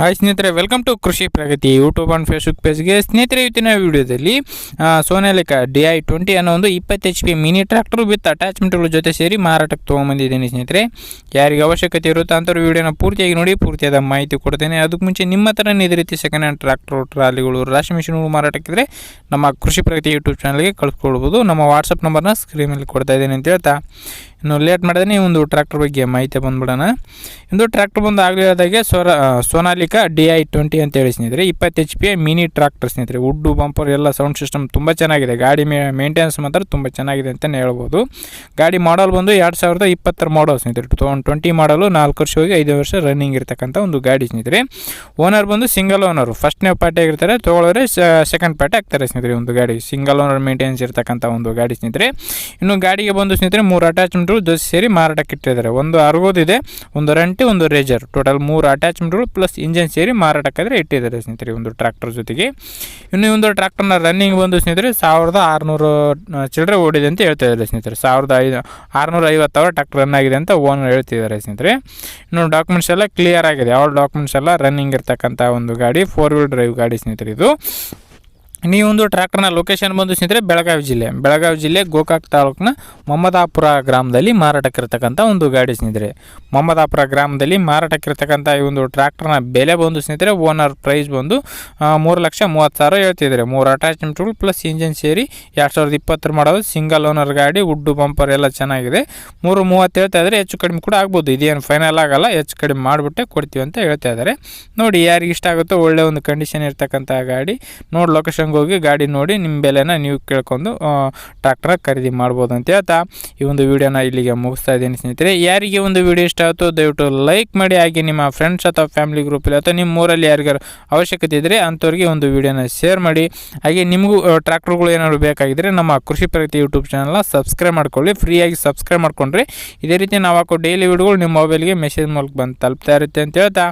Hi ಸ್ನೇಹಿತರೆ welcome to Krishi Pragati YouTube and Facebook ಪೇಜ್ಗೆ ಸ್ನೇಹಿತರೆ, ಇವತ್ತಿನ ವಿಡಿಯೋದಲ್ಲಿ ಸೋನಾಲಿಕ ಡಿ ಐ ಟ್ವೆಂಟಿ ಅನ್ನೋ ಒಂದು ಇಪ್ಪತ್ತು H P mini tractor with ಅಟ್ಯಾಚ್ಮೆಂಟ್ಗಳ ಜೊತೆ ಸೇರಿ ಮಾರಾಟಕ್ಕೆ ತೊಗೊಂಬಂದಿದ್ದೀನಿ ಸ್ನೇಹಿತರೆ. ಯಾರಿಗೆ ಅವಶ್ಯಕತೆ ಇರುತ್ತೋ ಅಂಥವ್ರು ವಿಡಿಯೋನ ಪೂರ್ತಿಯಾಗಿ ನೋಡಿ, ಪೂರ್ತಿಯಾದ ಮಾಹಿತಿ ಕೊಡ್ತೇನೆ. ಅದಕ್ಕೆ ಮುಂಚೆ ನಿಮ್ಮ ಹತ್ರ ಇದೇ ರೀತಿ ಸೆಕೆಂಡ್ ಹ್ಯಾಂಡ್ ಟ್ರ್ಯಾಕ್ಟರ್ ಟ್ರಾಲಿಗಳು, ರಾಶಿ ಮಿಷಿನ್ಗಳು ಮಾರಾಟಕ್ಕಿದ್ರೆ ನಮ್ಮ ಕೃಷಿ ಪ್ರಗತಿ ಯೂಟ್ಯೂಬ್ ಚಾನಲ್ಗೆ ಕಳಿಸ್ಕೊಳ್ಬೋದು. ನಮ್ಮ ವಾಟ್ಸಪ್ ನಂಬರ್ನ ಸ್ಕ್ರೀನಲ್ಲಿ ಕೊಡ್ತಾ ಇದ್ದೀನಿ ಅಂತ ಹೇಳ್ತಾ. ಇನ್ನು ಲೇಟ್ ಮಾಡಿದ್ರೆ ಒಂದು ಟ್ರ್ಯಾಕ್ಟರ್ ಬಗ್ಗೆ ಮಾಹಿತಿ ಬಂದ್ಬಿಡೋಣ. ಇಂದು ಟ್ರ್ಯಾಕ್ಟರ್ ಬಂದು ಆಗಲಿ ಹೇಳಿದಾಗೆ ಸೋರ ಸೋನಾಲಿಕಾ ಡಿ ಐ ಟ್ವೆಂಟಿ ಅಂತ ಹೇಳಿ ಸ್ನೇಹಿತರೆ, ಇಪ್ಪತ್ತು ಎಚ್ ಪಿ ಮಿನಿ ಟ್ರ್ಯಾಕ್ಟರ್ ಸ್ನೇಹಿತರೆ. ವುಡ್ಡು ಬಂಪರ್ ಎಲ್ಲ ಸೌಂಡ್ ಸಿಸ್ಟಮ್ ತುಂಬ ಚೆನ್ನಾಗಿದೆ. ಗಾಡಿ ಮೇ ಮೇಂಟೆನೆನ್ಸ್ ಮಾತ್ರ ತುಂಬ ಚೆನ್ನಾಗಿದೆ ಅಂತಲೇ ಹೇಳ್ಬೋದು. ಗಾಡಿ ಮಾಡಲ್ ಬಂದು ಎರಡು ಸಾವಿರದ ಇಪ್ಪತ್ತರ ಮಾಡಲ್ ಸ್ನೇಹಿತರೆ. ಟು ತೌಸಂಡ್ ಟ್ವೆಂಟಿ ಮಾಡಲು ನಾಲ್ಕು ವರ್ಷ ಹೋಗಿ ಐದು ವರ್ಷ ರನ್ನಿಂಗ್ ಇರ್ತಕ್ಕಂಥ ಒಂದು ಗಾಡಿ ಸ್ನೇಹಿತರೆ. ಓನರ್ ಬಂದು ಸಿಂಗಲ್ ಓನರು ಫಸ್ಟ್ನೇ ಪಾರ್ಟಿ ಆಗಿರ್ತಾರೆ ತೊಗೊಳೋರೆ ಸೆಕೆಂಡ್ ಪಾರ್ಟಿ ಆಗ್ತಾರೆ ಸ್ನೇಹಿತರೆ ಒಂದು ಗಾಡಿ. ಸಿಂಗಲ್ ಓನರ್ ಮೇಂಟೆನೆನ್ಸ್ ಇರ್ತಕ್ಕಂಥ ಒಂದು ಗಾಡಿ ಸ್ನೇಹಿತರೆ. ಇನ್ನು ಗಾಡಿಗೆ ಬಂದು ಸ್ನೇಹಿತರೆ ಮೂರು ಅಟ್ಯಾಚ್ಮೆಂಟ್ಗಳು ಜೊತೆ ಸೇರಿ ಮಾರಾಟಕ್ಕೆ ಇಟ್ಟಿದ್ದಾರೆ. ಒಂದು ಅರ್ಗೋದಿದೆ ಒಂದು ರಂಟಿ, ಒಂದು ರೇಜರ್. ಟೋಟಲ್ ಮೂರು ಅಟ್ಯಾಚ್ಮೆಂಟ್ಗಳು ಪ್ಲಸ್ ಇಂಜಿನ್ ಸೇರಿ ಮಾರಾಟಕ್ಕಾದರೆ ಇಟ್ಟಿದ್ದಾರೆ ಸ್ನೇಹಿತರೆ ಒಂದು ಟ್ರ್ಯಾಕ್ಟರ್ ಜೊತೆಗೆ. ಇನ್ನು ಒಂದು ಟ್ರ್ಯಾಕ್ಟರ್ನ ರನ್ನಿಂಗ್ ಬಂದು ಸ್ನೇಹಿತರೆ ಸಾವಿರದ ಆರುನೂರು ಚಿಲ್ಲರೆ ಓಡಿದೆ ಅಂತ ಹೇಳ್ತಾ ಇದ್ದಾರೆ ಸ್ನೇಹಿತರೆ. ಸಾವಿರದ ಐದು, ಆರುನೂರ ಐವತ್ತು ಟ್ರ್ಯಾಕ್ಟರ್ ರನ್ ಆಗಿದೆ ಅಂತ ಓನರ್ ಹೇಳ್ತಿದ್ದಾರೆ ಸ್ನೇಹಿತರೆ. ಇನ್ನು ಡಾಕ್ಯುಮೆಂಟ್ಸ್ ಎಲ್ಲ ಕ್ಲಿಯರ್ ಆಗಿದೆ. ಯಾವ ಡಾಕ್ಯುಮೆಂಟ್ಸ್ ಎಲ್ಲ ರನ್ನಿಂಗ್ ಇರ್ತಕ್ಕಂಥ ಒಂದು ಗಾಡಿ ಫೋರ್ ವೀಲ್ ಡ್ರೈವ್ ಗಾಡಿ ಸ್ನೇಹಿತರೆ ಇದು. ನೀವೊಂದು ಟ್ರ್ಯಾಕ್ಟರ್ನ ಲೊಕೇಶನ್ ಬಂದು ಸ್ನೇಹಿತರೆ ಬೆಳಗಾವಿ ಜಿಲ್ಲೆ. ಬೆಳಗಾವಿ ಜಿಲ್ಲೆ ಗೋಕಾಕ್ ತಾಲೂಕಿನ ಮೊಹಮ್ಮದಾಪುರ ಗ್ರಾಮದಲ್ಲಿ ಮಾರಾಟಕ್ಕಿರ್ತಕ್ಕಂಥ ಒಂದು ಗಾಡಿ ಸ್ನೇಹಿತರೆ. ಮೊಹಮ್ಮದಾಪುರ ಗ್ರಾಮದಲ್ಲಿ ಮಾರಾಟಕ್ಕಿರ್ತಕ್ಕಂಥ ಈ ಒಂದು ಟ್ರ್ಯಾಕ್ಟರ್ನ ಬೆಲೆ ಬಂದು ಸ್ನೇಹಿತರೆ ಓನರ್ ಪ್ರೈಸ್ ಬಂದು ಮೂರು ಲಕ್ಷ ಮೂವತ್ತು ಸಾವಿರ ಹೇಳ್ತಿದ್ದಾರೆ. ಮೂರು ಅಟ್ಯಾಚ್ಮೆಂಟ್ಗಳು ಪ್ಲಸ್ ಇಂಜಿನ್ ಸೇರಿ ಎರಡು ಸಾವಿರದ ಇಪ್ಪತ್ತರ ಮಾಡೋದು ಸಿಂಗಲ್ ಓನರ್ ಗಾಡಿ ಉಡ್ಡು ಬಂಪರ್ ಎಲ್ಲ ಚೆನ್ನಾಗಿದೆ. ಮೂರು ಮೂವತ್ತು ಹೇಳ್ತಾ ಇದ್ದಾರೆ, ಹೆಚ್ಚು ಕಡಿಮೆ ಕೂಡ ಆಗ್ಬೋದು. ಇದೇನು ಫೈನಲ್ ಆಗಲ್ಲ, ಹೆಚ್ಚು ಕಡಿಮೆ ಮಾಡಿಬಿಟ್ಟೆ ಕೊಡ್ತೀವಿ ಅಂತ ಹೇಳ್ತಾ ಇದ್ದಾರೆ. ನೋಡಿ ಯಾರಿಗೆ ಇಷ್ಟ ಆಗುತ್ತೋ ಒಳ್ಳೆ ಒಂದು ಕಂಡೀಷನ್ ಇರ್ತಕ್ಕಂಥ ಗಾಡಿ, ನೋಡಿ ಲೊಕೇಶನ್ಗೆ ಹೋಗಿ ಗಾಡಿ ನೋಡಿ ನಿಮ್ಮ ಬೆಲೆನ ನೀವು ಕೇಳ್ಕೊಂಡು ಟ್ರ್ಯಾಕ್ಟರ್ ಖರೀದಿ ಮಾಡ್ಬೋದು ಅಂತ ಹೇಳ್ತಾ ಈ ಒಂದು ವಿಡಿಯೋನ ಇಲ್ಲಿಗೆ ಮುಗಿಸ್ತಾ ಇದ್ದೀನಿ ಸ್ನೇಹಿತರೆ. ಯಾರಿಗೆ ಒಂದು ವಿಡಿಯೋ ಇಷ್ಟ ಆಯಿತು, ದಯವಿಟ್ಟು ಲೈಕ್ ಮಾಡಿ. ಹಾಗೆ ನಿಮ್ಮ ಫ್ರೆಂಡ್ಸ್ ಅಥವಾ ಫ್ಯಾಮಿಲಿ ಗ್ರೂಪಲ್ಲಿ ಅಥವಾ ನಿಮ್ಮ ಊರಲ್ಲಿ ಯಾರಿಗಾರು ಅವಶ್ಯಕತೆ ಇದ್ದರೆ ಅಂಥವ್ರಿಗೆ ಒಂದು ವಿಡಿಯೋನ ಶೇರ್ ಮಾಡಿ. ಹಾಗೆ ನಿಮಗೂ ಟ್ರ್ಯಾಕ್ಟರ್ಗಳು ಏನಾದ್ರು ಬೇಕಾಗಿದ್ದರೆ ನಮ್ಮ ಕೃಷಿ ಪ್ರಗತಿ ಯೂಟ್ಯೂಬ್ ಚಾನಲ್ನ ಸಬ್ಸ್ಕ್ರೈಬ್ ಮಾಡ್ಕೊಳ್ಳಿ. ಫ್ರೀಯಾಗಿ ಸಬ್ಸ್ಕ್ರೈಬ್ ಮಾಡ್ಕೊಂಡ್ರೆ ಇದೇ ರೀತಿ ನಾವು ಹಾಕೋ ಡೈಲಿ ವಿಡಿಯೋಗಳು ನಿಮ್ಮ ಮೊಬೈಲ್ಗೆ ಮೆಸೇಜ್ ಮೂಲಕ ಬಂದು ತಲುಪ್ತಾ ಇರುತ್ತೆ ಅಂತ ಹೇಳ್ತಾ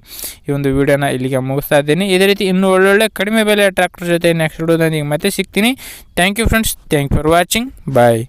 ಈ ಒಂದು ವಿಡಿಯೋನ ಇಲ್ಲಿಗೆ ಮುಗಿಸ್ತಾ ಇದ್ದೀನಿ. ಇದೇ ರೀತಿ ಇನ್ನೂ ಒಳ್ಳೊಳ್ಳೆ ಕಡಿಮೆ ಬೆಲೆ ಟ್ರ್ಯಾಕ್ಟರ್ ಜೊತೆ ನೆಕ್ಸ್ಟ್ ವಿಡಿಯೋದೊಂದಿಗೆ ಮತ್ತೆ ಸಿಗ್ತೀನಿ thank you friends thank for watching bye